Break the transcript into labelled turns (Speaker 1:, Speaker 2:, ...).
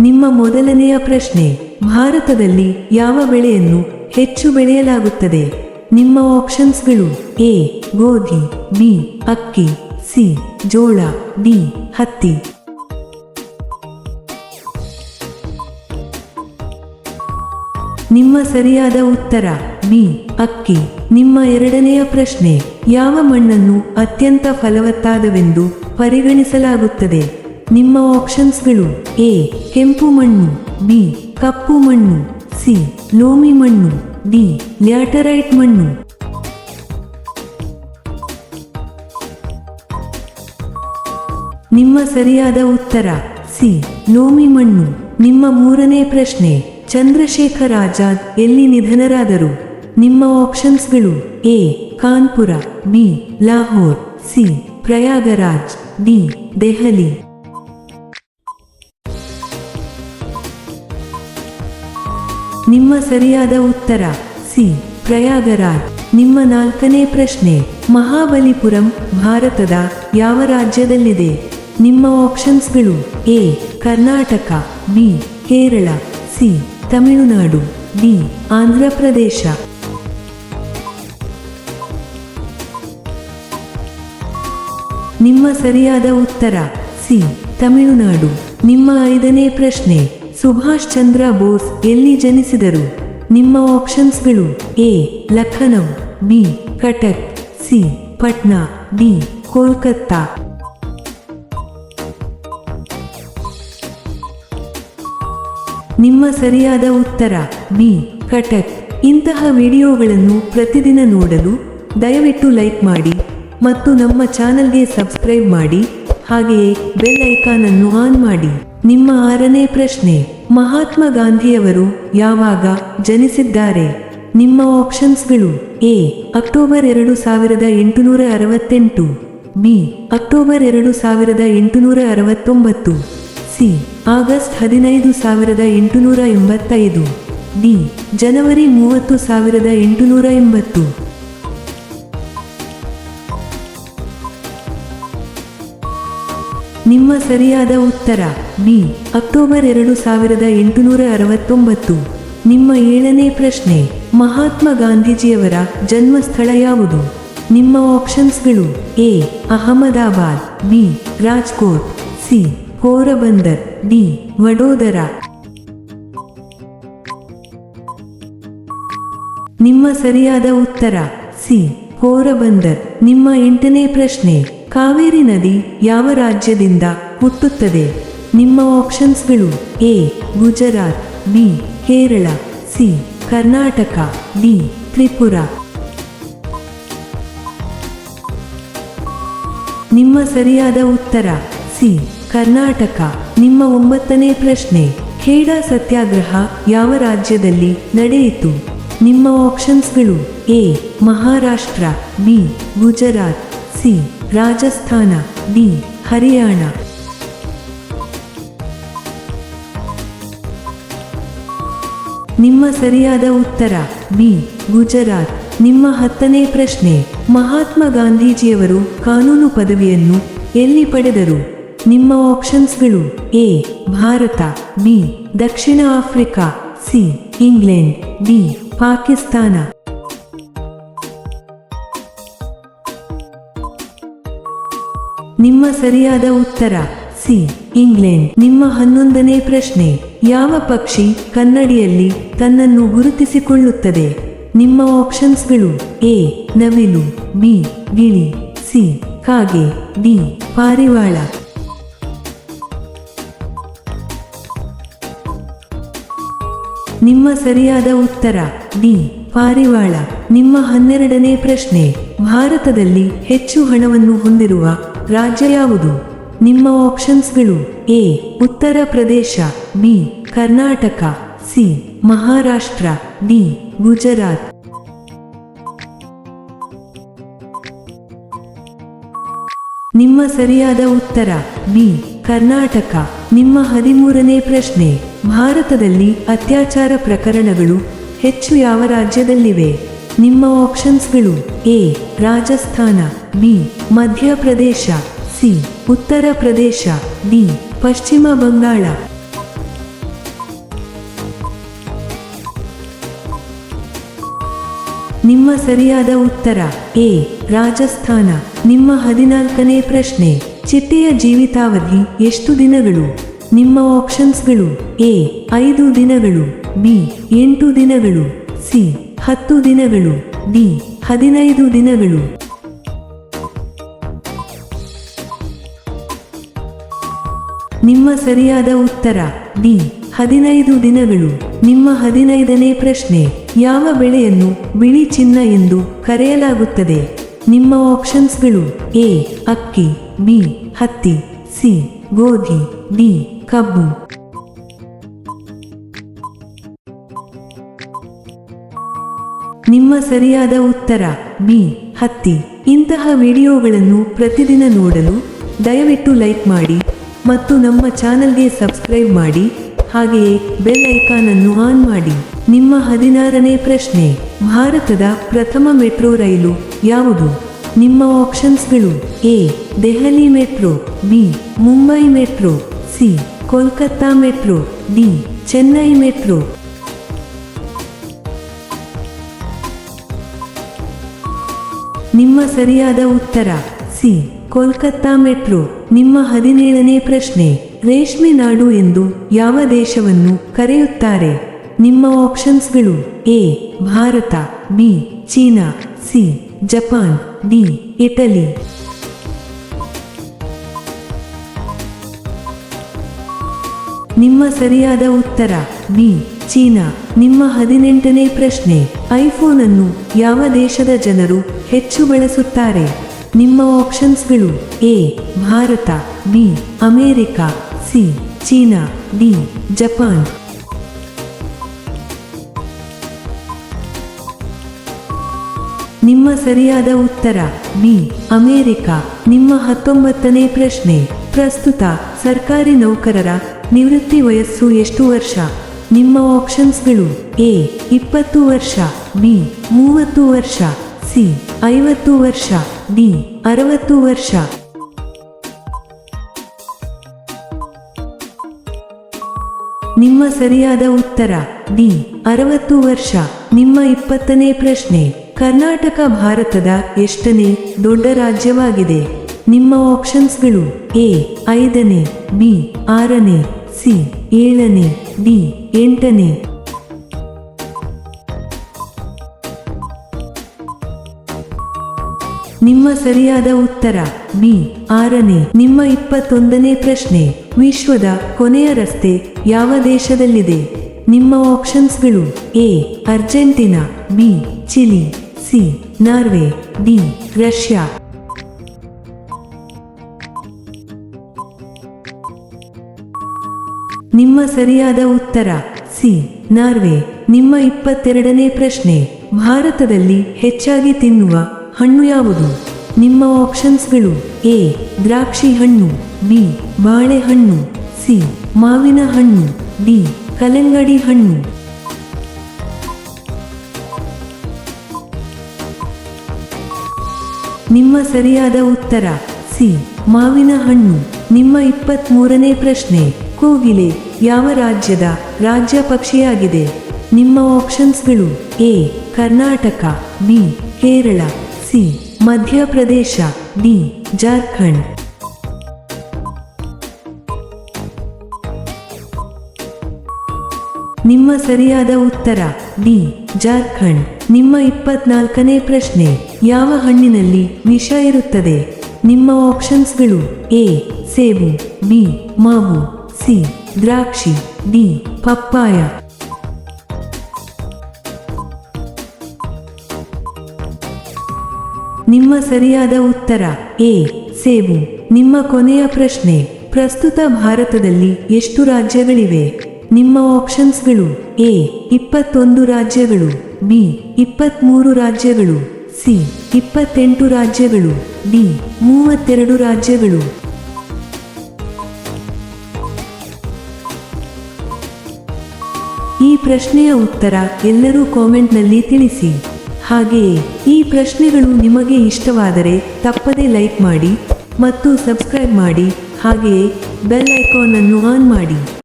Speaker 1: ನಿಮ್ಮ ಮೊದಲನೆಯ ಪ್ರಶ್ನೆ, ಭಾರತದಲ್ಲಿ ಯಾವ ಬೆಳೆಯನ್ನು ಹೆಚ್ಚು ಬೆಳೆಯಲಾಗುತ್ತದೆ? ನಿಮ್ಮ ಆಪ್ಷನ್ಸ್ಗಳು ಎ ಗೋಧಿ ಬಿ ಅಕ್ಕಿ ಸಿ ಜೋಳ ಡಿ ಹತ್ತಿ. ನಿಮ್ಮ ಸರಿಯಾದ ಉತ್ತರ ಬಿ ಅಕ್ಕಿ. ನಿಮ್ಮ ಎರಡನೆಯ ಪ್ರಶ್ನೆ, ಯಾವ ಮಣ್ಣನ್ನು ಅತ್ಯಂತ ಫಲವತ್ತಾದವೆಂದು ಪರಿಗಣಿಸಲಾಗುತ್ತದೆ? ನಿಮ್ಮ ಆಪ್ಷನ್ಸ್ಗಳು ಎ ಕೆಂಪು ಮಣ್ಣು ಬಿ ಕಪ್ಪು ಮಣ್ಣು ಸಿ ಲೋಮಿ ಮಣ್ಣು ಡಿ ಲ್ಯಾಟರೈಟ್ ಮಣ್ಣು. ನಿಮ್ಮ ಸರಿಯಾದ ಉತ್ತರ ಸಿ ಲೋಮಿ ಮಣ್ಣು. ನಿಮ್ಮ ಮೂರನೇ ಪ್ರಶ್ನೆ, ಚಂದ್ರಶೇಖರ್ ಆಜಾದ್ ಎಲ್ಲಿ ನಿಧನರಾದರು? ನಿಮ್ಮ ಆಪ್ಷನ್ಸ್ಗಳು A Kanpur B Lahore C Prayagraj D Delhi. ನಿಮ್ಮ ಸರಿಯಾದ ಉತ್ತರ. ಸಿ. ಪ್ರಯಾಗರಾಜ್. ನಿಮ್ಮ ನಾಲ್ಕನೇ ಪ್ರಶ್ನೆ. ಮಹಾಬಲಿಪುರಂ ಭಾರತದ ಯಾವ ರಾಜ್ಯದಲ್ಲಿದೆ? ನಿಮ್ಮ ಆಪ್ಷನ್ಸ್ಗಳು. A. Karnataka. B. Kerala. C. Tamil Nadu. D. Andhra Pradesh ನಿಮ್ಮ ಸರಿಯಾದ ಉತ್ತರ. ಸಿ. ತಮಿಳುನಾಡು. ನಿಮ್ಮ ಐದನೇ ಪ್ರಶ್ನೆ. ಸುಭಾಷ್ ಚಂದ್ರ ಬೋಸ್ ಎಲ್ಲಿ ಜನಿಸಿದರು? ನಿಮ್ಮ ಆಪ್ಷನ್ಸ್ಗಳು A, Lucknow, B, Cuttack, C, Patna, D, Kolkata. ನಿಮ್ಮ ಸರಿಯಾದ ಉತ್ತರ, ಬಿ, ಕಟಕ್. ಇಂತಹ ವಿಡಿಯೋಗಳನ್ನು ಪ್ರತಿದಿನ ನೋಡಲು ದಯವಿಟ್ಟು ಲೈಕ್ ಮಾಡಿ ಮತ್ತು ನಮ್ಮ ಚಾನಲ್ಗೆ ಸಬ್ಸ್ಕ್ರೈಬ್ ಮಾಡಿ, ಹಾಗೆಯೇ ಬೆಲ್ ಐಕಾನ್ ಅನ್ನು ಆನ್ ಮಾಡಿ. ನಿಮ್ಮ ಆರನೇ ಪ್ರಶ್ನೆ. ಮಹಾತ್ಮ ಗಾಂಧಿಯವರು ಯಾವಾಗ ಜನಿಸಿದ್ದಾರೆ? ನಿಮ್ಮ ಆಪ್ಷನ್ಸ್ಗಳು ಎ. ಅಕ್ಟೋಬರ್ ಎರಡು ಸಾವಿರದ ಎಂಟುನೂರ ಅರವತ್ತೆಂಟು. ಬಿ. ಅಕ್ಟೋಬರ್ ಎರಡು ಸಾವಿರದ ಎಂಟುನೂರ ಅರವತ್ತೊಂಬತ್ತು. ಸಿ. ಆಗಸ್ಟ್ ಹದಿನೈದು ಸಾವಿರದ ಎಂಟುನೂರ ಎಂಬತ್ತೈದು. ಡಿ. ಜನವರಿ ಮೂವತ್ತು ಸಾವಿರದ ಎಂಟುನೂರ ಎಂಬತ್ತು. ನಿಮ್ಮ ಸರಿಯಾದ ಉತ್ತರ ಬಿ ಅಕ್ಟೋಬರ್ ಎರಡು ಸಾವಿರದ ಎಂಟುನೂರ ಅರವತ್ತೊಂಬತ್ತು. ನಿಮ್ಮ ಏಳನೇ ಪ್ರಶ್ನೆ, ಮಹಾತ್ಮ ಗಾಂಧೀಜಿಯವರ ಜನ್ಮಸ್ಥಳ ಯಾವುದು? ನಿಮ್ಮ ಆಪ್ಷನ್ಸ್ಗಳು, A, Ahmedabad, B, Rajkot, C, Porbandar, D, Vadodara. ನಿಮ್ಮ ಸರಿಯಾದ ಉತ್ತರ, ಸಿ, ಹೋರಬಂದರ್. ನಿಮ್ಮ ಎಂಟನೇ ಪ್ರಶ್ನೆ ಕಾವೇರಿ ನದಿ ಯಾವ ರಾಜ್ಯದಿಂದ ಹುಟ್ಟುತ್ತದೆ ನಿಮ್ಮ ಆಪ್ಷನ್ಸ್ಗಳು A, Gujarat, B, Kerala, C, Karnataka, D, Tripura. ನಿಮ್ಮ ಸರಿಯಾದ ಉತ್ತರ, ಸಿ, ಕರ್ನಾಟಕ. ನಿಮ್ಮ ಒಂಬತ್ತನೇ ಪ್ರಶ್ನೆ, ಖೇಡಾ ಸತ್ಯಾಗ್ರಹ ಯಾವ ರಾಜ್ಯದಲ್ಲಿ ನಡೆಯಿತು? ನಿಮ್ಮ ಆಪ್ಷನ್ಸ್ಗಳು A, Maharashtra, B, Gujarat, C Rajasthan, B, Haryana. ನಿಮ್ಮ ಸರಿಯಾದ ಉತ್ತರ, ಬಿ, ಗುಜರಾತ್. ನಿಮ್ಮ ಹತ್ತನೇ ಪ್ರಶ್ನೆ, ಮಹಾತ್ಮ ಗಾಂಧೀಜಿಯವರು ಕಾನೂನು ಪದವಿಯನ್ನು ಎಲ್ಲಿ ಪಡೆದರು? ನಿಮ್ಮ ಆಪ್ಷನ್ಸ್ಗಳು, A, Bharat, B, Dakshina Africa, C, England B Pakistan. ನಿಮ್ಮ ಸರಿಯಾದ ಉತ್ತರ. ಸಿ. ಇಂಗ್ಲೆಂಡ್. ನಿಮ್ಮ ಹನ್ನೊಂದನೇ ಪ್ರಶ್ನೆ. ಯಾವ ಪಕ್ಷಿ ಕನ್ನಡಿಯಲ್ಲಿ ತನ್ನನ್ನು ಗುರುತಿಸಿಕೊಳ್ಳುತ್ತದೆ? ನಿಮ್ಮ ಆಪ್ಷನ್ಸ್ಗಳು ಎ. ನವಿಲು, ಬಿ. ಗಿಳಿ ಸಿ. ಕಾಗೆ, ಡಿ. ಪಾರಿವಾಳ. ನಿಮ್ಮ ಸರಿಯಾದ ಉತ್ತರ, ಡಿ. ಪಾರಿವಾಳ. ನಿಮ್ಮ ಹನ್ನೆರಡನೇ ಪ್ರಶ್ನೆ. ಭಾರತದಲ್ಲಿ ಹೆಚ್ಚು ಹಣವನ್ನು ಹೊಂದಿರುವ ರಾಜ್ಯ ಯಾವುದು ನಿಮ್ಮ ಆಪ್ಷನ್ಸ್ಗಳು A, Uttar Pradesh, B, Karnataka, C, Maharashtra, D, Gujarat. ನಿಮ್ಮ ಸರಿಯಾದ ಉತ್ತರ, ಬಿ, ಕರ್ನಾಟಕ. ನಿಮ್ಮ ಹದಿಮೂರನೇ ಪ್ರಶ್ನೆ, ಭಾರತದಲ್ಲಿ ಅತ್ಯಾಚಾರ ಪ್ರಕರಣಗಳು ಹೆಚ್ಚು ಯಾವ ರಾಜ್ಯದಲ್ಲಿವೆ? ನಿಮ್ಮ ಆಪ್ಷನ್ಸ್ಗಳು A, Rajasthan. B Madhya Pradesh, C Uttar Pradesh D ಪಶ್ಚಿಮ ಬಂಗಾಳ. ನಿಮ್ಮ ಸರಿಯಾದ ಉತ್ತರ, ಎ ರಾಜಸ್ಥಾನ. ನಿಮ್ಮ ಹದಿನಾಲ್ಕನೇ ಪ್ರಶ್ನೆ, ಚಿಟ್ಟೆಯ ಜೀವಿತಾವಧಿ ಎಷ್ಟು ದಿನಗಳು? ನಿಮ್ಮ ಆಪ್ಷನ್ಸ್ಗಳು, ಎ ಐದು ದಿನಗಳು, ಬಿ ಎಂಟು ದಿನಗಳು, ಸಿ ಹತ್ತು ದಿನಗಳು, ಡಿ ಹದಿನೈದು ದಿನಗಳು. ನಿಮ್ಮ ಸರಿಯಾದ ಉತ್ತರ, ಡಿ, ಹದಿನೈದು ದಿನಗಳು. ನಿಮ್ಮ ಹದಿನೈದನೇ ಪ್ರಶ್ನೆ, ಯಾವ ಬೆಳೆಯನ್ನು ಬಿಳಿ ಚಿನ್ನ ಎಂದು ಕರೆಯಲಾಗುತ್ತದೆ? ನಿಮ್ಮ ಆಪ್ಷನ್ಸ್ಗಳು, ಎ, ಅಕ್ಕಿ, ಬಿ, ಹತ್ತಿ, ಸಿ, ಗೋಧಿ, ಡಿ, ಕಬ್ಬು. ನಿಮ್ಮ ಸರಿಯಾದ ಉತ್ತರ, ಬಿ, ಹತ್ತಿ. ಇಂತಹ ವಿಡಿಯೋಗಳನ್ನು ಪ್ರತಿದಿನ ನೋಡಲು ದಯವಿಟ್ಟು ಲೈಕ್ ಮಾಡಿ. ಮತ್ತು ನಮ್ಮ ಚಾನಲ್ಗೆ ಸಬ್ಸ್ಕ್ರೈಬ್ ಮಾಡಿ, ಹಾಗೆಯೇ ಬೆಲ್ ಐಕಾನ್ ಅನ್ನು ಆನ್ ಮಾಡಿ. ನಿಮ್ಮ ಹದಿನಾರನೇ ಪ್ರಶ್ನೆ, ಭಾರತದ ಪ್ರಥಮ ಮೆಟ್ರೋ ರೈಲು ಯಾವುದು? ನಿಮ್ಮ ಆಪ್ಷನ್ಸ್ಗಳು A, Delhi metro, B, Mumbai metro, C, Kolkata metro, D, Chennai metro. ನಿಮ್ಮ ಸರಿಯಾದ ಉತ್ತರ, ಸಿ, ಕೋಲ್ಕತ್ತಾ ಮೆಟ್ರೋ. ನಿಮ್ಮ ಹದಿನೇಳನೇ ಪ್ರಶ್ನೆ. ರೇಷ್ಮೆ ನಾಡು ಎಂದು ಯಾವ ದೇಶವನ್ನು ಕರೆಯುತ್ತಾರೆ? ನಿಮ್ಮ ಆಪ್ಷನ್ಸ್ಗಳು A, Bharat, B, China, C, Japan, D, Italy. ನಿಮ್ಮ ಸರಿಯಾದ ಉತ್ತರ, ಬಿ, ಚೀನಾ. ನಿಮ್ಮ ಹದಿನೆಂಟನೇ ಪ್ರಶ್ನೆ. ಐಫೋನ್ ಅನ್ನು ಯಾವ ದೇಶದ ಜನರು ಹೆಚ್ಚು ಬಳಸುತ್ತಾರೆ? ನಿಮ್ಮ ಆಪ್ಷನ್ಸ್ಗಳು A, Bharat, B, America, C, China, D, Japan. ನಿಮ್ಮ ಸರಿಯಾದ ಉತ್ತರ, ಬಿ, ಅಮೇರಿಕ. ನಿಮ್ಮ ಹತ್ತೊಂಬತ್ತನೇ ಪ್ರಶ್ನೆ, ಪ್ರಸ್ತುತ ಸರ್ಕಾರಿ ನೌಕರರ ನಿವೃತ್ತಿ ವಯಸ್ಸು ಎಷ್ಟು ವರ್ಷ? ನಿಮ್ಮ ಆಪ್ಷನ್ಸ್ಗಳು ಎ, ಇಪ್ಪತ್ತು ವರ್ಷ, ಬಿ, ಮೂವತ್ತು ವರ್ಷ. ಸಿ, ಐವತ್ತು ವರ್ಷ, ಡಿ, ಅರವತ್ತು ವರ್ಷ. ನಿಮ್ಮ ಸರಿಯಾದ ಉತ್ತರ, ಡಿ, ಅರವತ್ತು ವರ್ಷ. ನಿಮ್ಮ ಇಪ್ಪತ್ತನೇ ಪ್ರಶ್ನೆ, ಕರ್ನಾಟಕ ಭಾರತದ ಎಷ್ಟನೇ ದೊಡ್ಡ ರಾಜ್ಯವಾಗಿದೆ? ನಿಮ್ಮ ಆಪ್ಷನ್ಸ್ಗಳು, ಎ, ಐದನೇ, ಬಿ, ಆರನೇ, ಸಿ, ಏಳನೇ, ಡಿ, ಎಂಟನೇ. ನಿಮ್ಮ ಸರಿಯಾದ ಉತ್ತರ ಬಿ ಆರನೇ, ನಿಮ್ಮ ಇಪ್ಪತ್ತೊಂದನೇ ಪ್ರಶ್ನೆ. ವಿಶ್ವದ ಕೊನೆಯ ರಸ್ತೆ ಯಾವ ದೇಶದಲ್ಲಿದೆ? ನಿಮ್ಮ ಆಪ್ಷನ್ಸ್ಗಳು, A, Argentina, B, Chile, C, Norway, D, Russia. ನಿಮ್ಮ ಸರಿಯಾದ ಉತ್ತರ, ಸಿ, ನಾರ್ವೆ. ನಿಮ್ಮ ಇಪ್ಪತ್ತೆರಡನೇ ಪ್ರಶ್ನೆ. ಭಾರತದಲ್ಲಿ ಹೆಚ್ಚಾಗಿ ತಿನ್ನುವ ಹಣ್ಣು ಯಾವುದು? ನಿಮ್ಮ ಆಪ್ಷನ್ಸ್ಗಳು ಎ, ದ್ರಾಕ್ಷಿ ಹಣ್ಣು, ಬಿ, ಬಾಳೆಹಣ್ಣು, ಸಿ, ಮಾವಿನ ಹಣ್ಣು, ಡಿ, ಕಲ್ಲಂಗಡಿ ಹಣ್ಣು. ನಿಮ್ಮ ಸರಿಯಾದ ಉತ್ತರ, ಸಿ, ಮಾವಿನ ಹಣ್ಣು. ನಿಮ್ಮ ಇಪ್ಪತ್ತ್ಮೂರನೇ ಪ್ರಶ್ನೆ, ಕೋಗಿಲೆ ಯಾವ ರಾಜ್ಯದ ರಾಜ್ಯ ಪಕ್ಷಿಯಾಗಿದೆ ನಿಮ್ಮ ಆಪ್ಷನ್ಸ್ಗಳು A, Karnataka, B, Kerala. C, Madhya Pradesh D Jharkhand. ನಿಮ್ಮ ಸರಿಯಾದ ಉತ್ತರ, ಡಿ, ಜಾರ್ಖಂಡ್. ನಿಮ್ಮ ಇಪ್ಪತ್ನಾಲ್ಕನೇ ಪ್ರಶ್ನೆ, ಯಾವ ಹಣ್ಣಿನಲ್ಲಿ ವಿಷ ಇರುತ್ತದೆ? ನಿಮ್ಮ ಆಪ್ಷನ್ಸ್ಗಳು, ಎ, ಸೇಬು, ಬಿ, ಮಾವು, ಸಿ, ದ್ರಾಕ್ಷಿ, ಡಿ, ಪಪ್ಪಾಯ. ನಿಮ್ಮ ಸರಿಯಾದ ಉತ್ತರ, ಎ, ಸೇಬು. ನಿಮ್ಮ ಕೊನೆಯ ಪ್ರಶ್ನೆ, ಪ್ರಸ್ತುತ ಭಾರತದಲ್ಲಿ ಎಷ್ಟು ರಾಜ್ಯಗಳಿವೆ? ನಿಮ್ಮ ಆಪ್ಷನ್ಸ್ಗಳು ಎ, ಇಪ್ಪತ್ತೊಂದು ರಾಜ್ಯಗಳು, ಬಿ ಇಪ್ಪತ್ತ್ಮೂರು ರಾಜ್ಯಗಳು, ಸಿ, ಇಪ್ಪತ್ತೆಂಟು ರಾಜ್ಯಗಳು, ಡಿ, ಮೂವತ್ತೆರಡು ರಾಜ್ಯಗಳು. ಈ ಪ್ರಶ್ನೆಯ ಉತ್ತರ ಎಲ್ಲರೂ ಕಾಮೆಂಟ್ನಲ್ಲಿ ತಿಳಿಸಿ. ಹಾಗೆಯೇ ಈ ಪ್ರಶ್ನೆಗಳು ನಿಮಗೆ ಇಷ್ಟವಾದರೆ ತಪ್ಪದೇ ಲೈಕ್ ಮಾಡಿ ಮತ್ತು ಸಬ್ಸ್ಕ್ರೈಬ್ ಮಾಡಿ ಹಾಗೆಯೇ ಬೆಲ್ ಐಕಾನ್ ಅನ್ನು ಆನ್ ಮಾಡಿ.